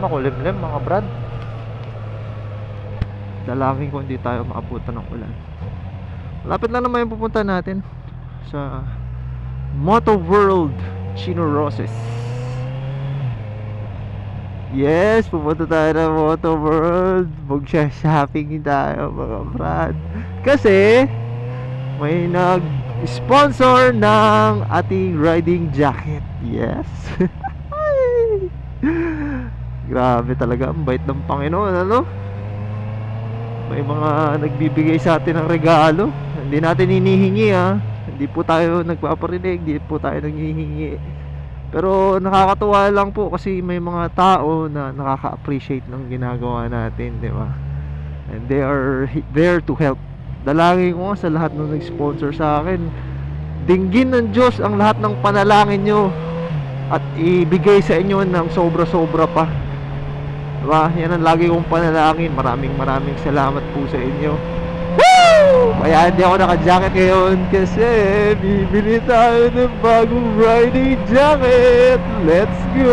Makulimlim mga brad. Dalangin ko hindi tayo maabutan ng ulan. Malapit lang naman yung pupunta natin sa Moto World Chino Roses. Yes, pupunta tayo ng Moto World. Mag-shopping tayo mga brad. Kasi may nag-sponsor ng ating riding jacket. Yes. Grabe talaga, ang bait ng Panginoon, ano? May mga nagbibigay sa atin ng regalo. Hindi natin hinihingi, ha. Hindi po tayo nagpaparinig, hindi po tayo nanghihingi. Pero nakakatuwa lang po kasi may mga tao na nakaka-appreciate ng ginagawa natin, di ba? And they are he- there to help. Dalangin ko sa lahat ng nag-sponsor sa akin. Dinggin ng Diyos ang lahat ng panalangin nyo at ibigay sa inyo ng sobra-sobra pa. Diba? Yan ang lagi kong panalangin. Maraming maraming salamat po sa inyo. Woo! Kaya hindi ako naka-jacket ngayon kasi bibili tayo ng bagong riding jacket. Let's go!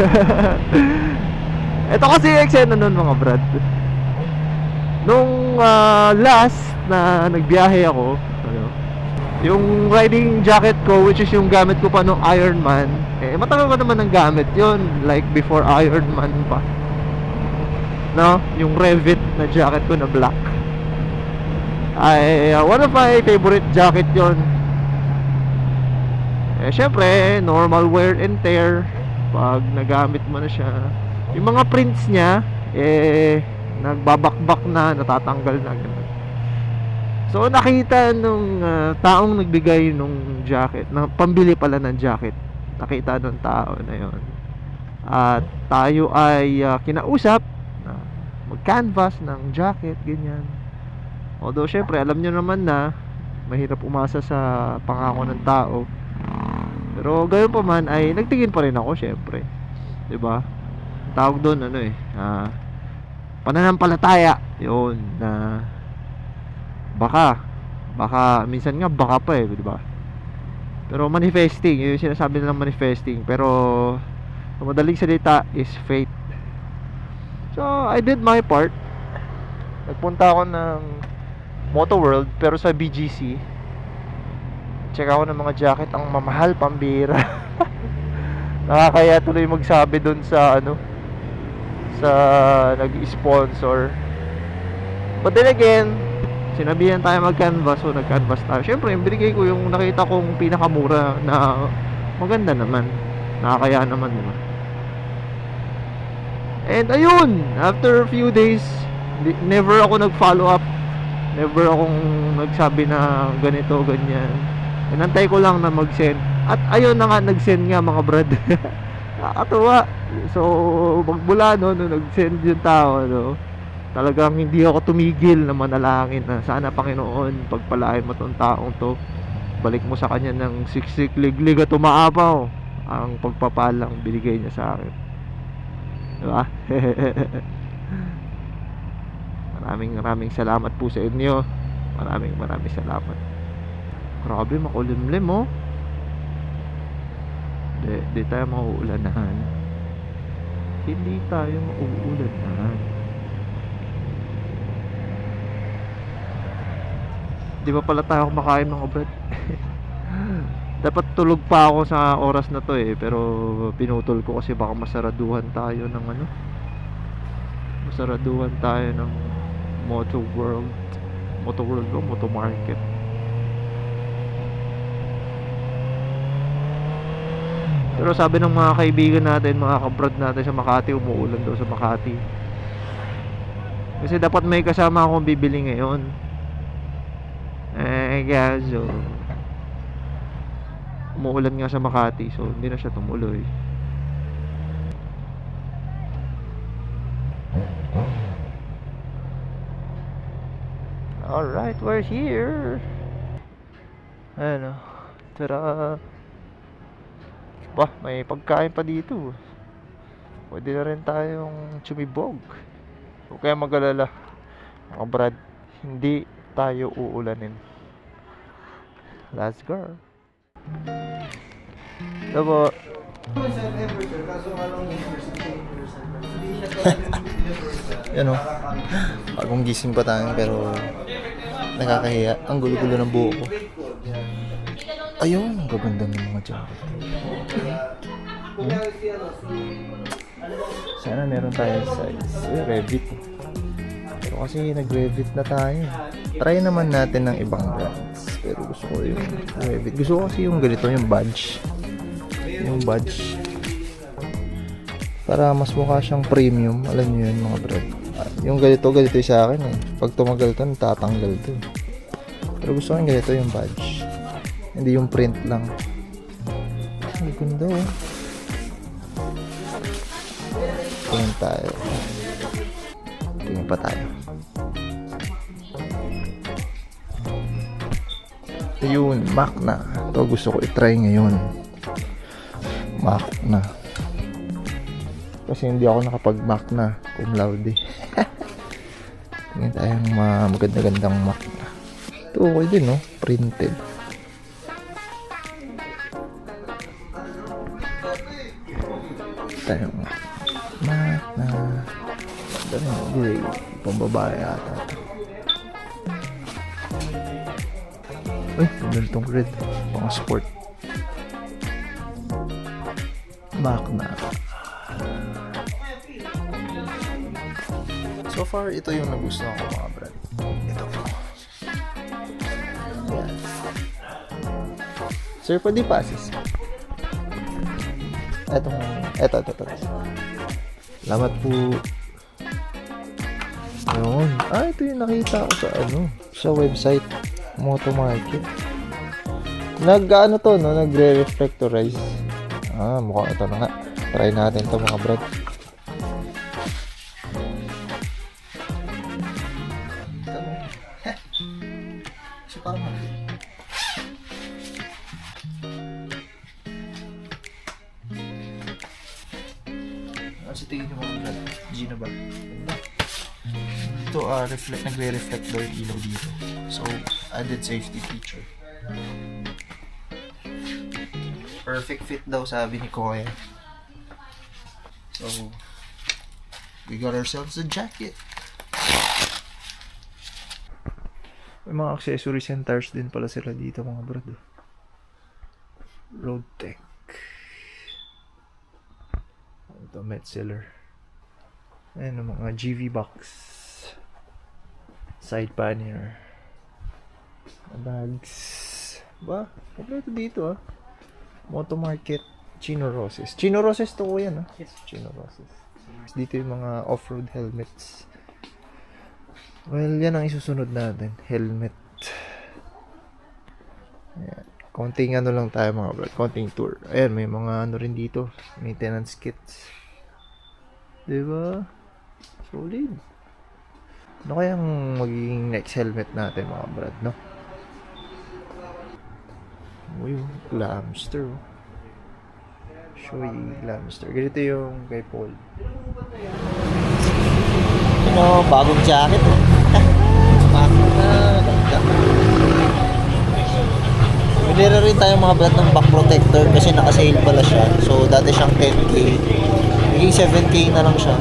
Ito kasi yung eksena nun mga brad. Nung ah, last na nagbiyahe ako, ano, yung riding jacket ko which is yung gamit ko pa nung Ironman, eh matagal ko naman ng gamit yon like before Ironman pa. No, yung Revit na jacket ko na black. Ay, uh, one of my favorite jacket yon. Eh, syempre, normal wear and tear. Pag nagamit mo na siya. Yung mga prints niya, eh, nagbabakbak na, natatanggal na. Ganun. So, nakita nung ah, taong nagbigay nung jacket, na pambili pala ng jacket. Nakita nung tao na yon. At tayo ay ah, kinausap na mag-canvas ng jacket, ganyan. Although, syempre, alam nyo naman na mahirap umasa sa pangako ng tao. Pero gayon pa man ay nagtingin pa rin ako syempre. 'Di ba? Tawag doon ano eh, ah pananampalataya 'yon na baka baka minsan nga baka pa eh, 'di ba? Pero manifesting, yun yung sinasabi nilang manifesting, pero sa madaling salita is faith. So, I did my part. Nagpunta ako ng Moto World pero sa BGC check ako ng mga jacket ang mamahal pambira nakakaya tuloy magsabi dun sa ano sa nag-sponsor but then again sinabihan tayo mag-canvas so nag-canvas tayo syempre binigay ko yung nakita kong pinakamura na maganda naman nakakaya naman diba and ayun after a few days never ako nag-follow up never akong nagsabi na ganito ganyan Inantay ko lang na mag-send. At ayun na nga, nag-send nga mga brad. Nakakatuwa. So, magmula no, nung nag-send yung tao, no, talagang hindi ako tumigil na manalangin na sana Panginoon, pagpalain mo tong taong to. Balik mo sa kanya ng siksik liglig at umaapaw ang pagpapalang binigay niya sa akin. Diba? maraming maraming salamat po sa inyo. Maraming maraming salamat. Grabe, makulimlim oh. Di, di tayo mauulanahan. Hindi tayo mauulanahan. Di ba pala tayo kumakain mga brad? Dapat tulog pa ako sa oras na to eh. Pero pinutol ko kasi baka masaraduhan tayo ng ano. Masaraduhan tayo ng Moto World. Moto World o Moto Market. Pero sabi ng mga kaibigan natin, mga kabrad natin sa Makati, umuulan daw sa Makati. Kasi dapat may kasama akong bibili ngayon. Eh, gaso. Umuulan nga sa Makati, so hindi na siya tumuloy. Alright, we're here. Ano, tara. Ba, may pagkain pa dito. Pwede na rin tayong chumibog. Huwag kayong mag-alala. Mga brad, hindi tayo uulanin. Let's go. Ito po. Yan o. Bagong gising pa tayo pero nakakahiya. Ang gulo-gulo ng buho ko. Ayun, ang gaganda ng mga jacket. Hmm? Sana meron tayo size. Uy, Revit. Pero kasi nag-Revit na tayo. Try naman natin ng ibang brands. Pero gusto ko yung Revit. Gusto ko kasi yung ganito, yung badge. Yung badge para mas mukha siyang premium. Alam niyo yun mga bro. Yung ganito, ganito yung sa akin eh. Pag tumagal to, tatanggal to. Pero gusto ko yung ganito yung badge. Hindi yung print lang. Ang ganda oh. Tingin tayo. Tingin pa tayo. Ayun, Mac na. Ito gusto ko i-try ngayon. Mac na. Kasi hindi ako nakapag-Mac na. Cum laude. Tingnan tayo ng mga maganda-gandang Mac na. Ito okay din, no? Printed. Tayo Mac. Mac na. Gray. Pambabae ata. Uy, ganda itong red. Pang sport. Mac na. So far, ito yung nagustuhan ko mga brad. Ito po. Yan. Sir, pwede pa assist? Ito, ito, ito, ito. Salamat po. Yun. Ah, ito yung nakita ko sa ano, sa website. Moto Market. Nag, ano to, no? Nagre-reflectorize. Ah, mukhang ito na nga. Try natin to mga brad. Ano sa tingin nyo mga brad? Gino ba? Ganda. Ito, ah, reflect, nagre-reflect daw yung ilaw dito. So, added safety feature. Perfect fit daw sabi ni Koya. So, we got ourselves a jacket. May mga accessories and tires din pala sila dito mga brad. oh. Road Tech. Ito, Metzeler. Ayan mga GV box. Side pannier. Bags. Ba? Kompleto dito ah. Moto Market. Chino Roses. Chino Roses to ko yan ah. Yes. Chino Roses. Dito yung mga off-road helmets. Well, yan ang isusunod natin. Helmet. Ayan. Konting ano lang tayo mga bro. Konting tour. Ayan, may mga ano rin dito. Maintenance kits. Diba? Solid. Ano kayang magiging next helmet natin mga brad, no? Uy, Glamster. oh. Showy Glamster. Ganito yung kay Paul. Ano, bagong jacket oh. Bago na, na rin tayo mga brand ng back protector kasi naka-sale pala siya. So, dati siyang 10k. Naging 7k na lang siya.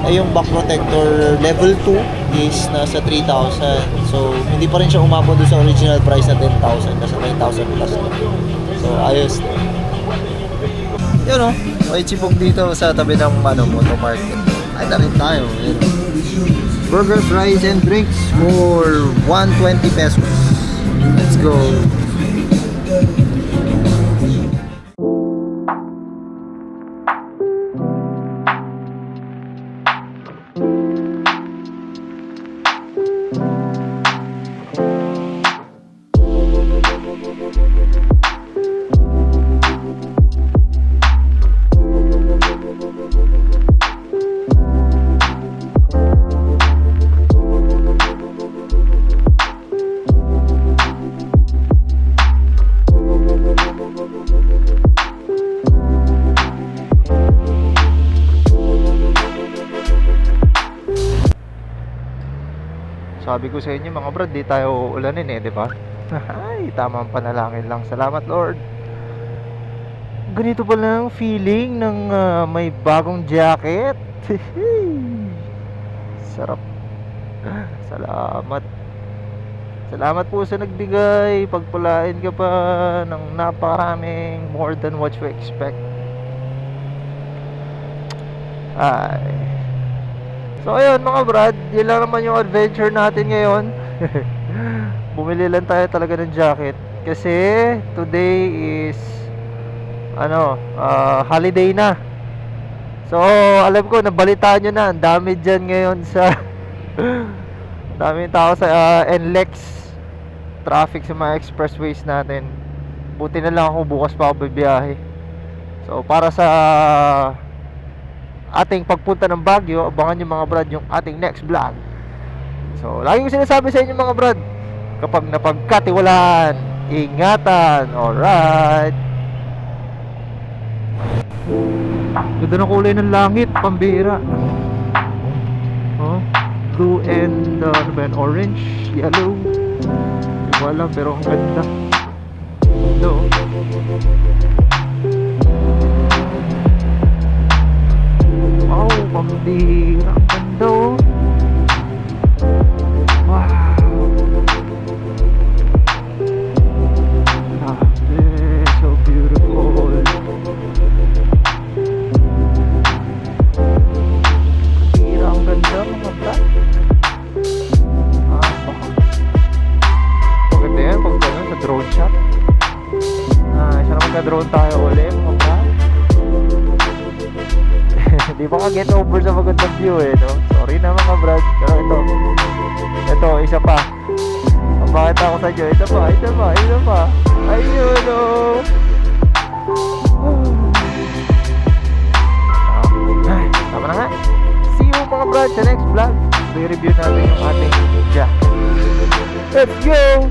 Ay, yung back protector level 2 is nasa 3,000. So, hindi pa rin siya umabot doon sa original price na 10,000. Nasa 9,000 plus na. So, ayos. Yun oh. May chipog dito sa tabi ng ano, moto market. Ay, na rin tayo. Yun. Burger, fries, and drinks for 120 pesos. Let's go. Sabi ko sa inyo mga brad, di tayo ulanin eh, di ba? Ay, tamang panalangin lang. Salamat Lord. ganito pala ang feeling ng ah, may bagong jacket. Sarap. Salamat. Salamat po sa nagbigay. Pagpalain ka pa ng napakaraming more than what you expect. Ay. So ayun mga brad, yun lang naman yung adventure natin ngayon. Bumili lang tayo talaga ng jacket kasi today is ano, ah, holiday na. So, alam ko nabalitaan nyo na, ang dami diyan ngayon sa daming tao sa ah, NLEX traffic sa mga expressways natin. Buti na lang ako bukas pa ako bibiyahe. So, para sa ating pagpunta ng Baguio, abangan nyo mga brad yung ating next vlog. So, lagi ko sinasabi sa inyo mga brad, kapag napagkatiwalaan, ingatan, alright. Ganda ng kulay ng langit, pambira. Oh, blue and uh, ano orange, yellow. Hindi ko alam, pero ang ganda. Ganda oh. Wow, Papakita ko sa inyo. Isa pa, isa pa, isa pa. Ayun, oh. Ay, tama na nga. See you mga brad sa next vlog. I-review natin yung ating jacket. Let's go!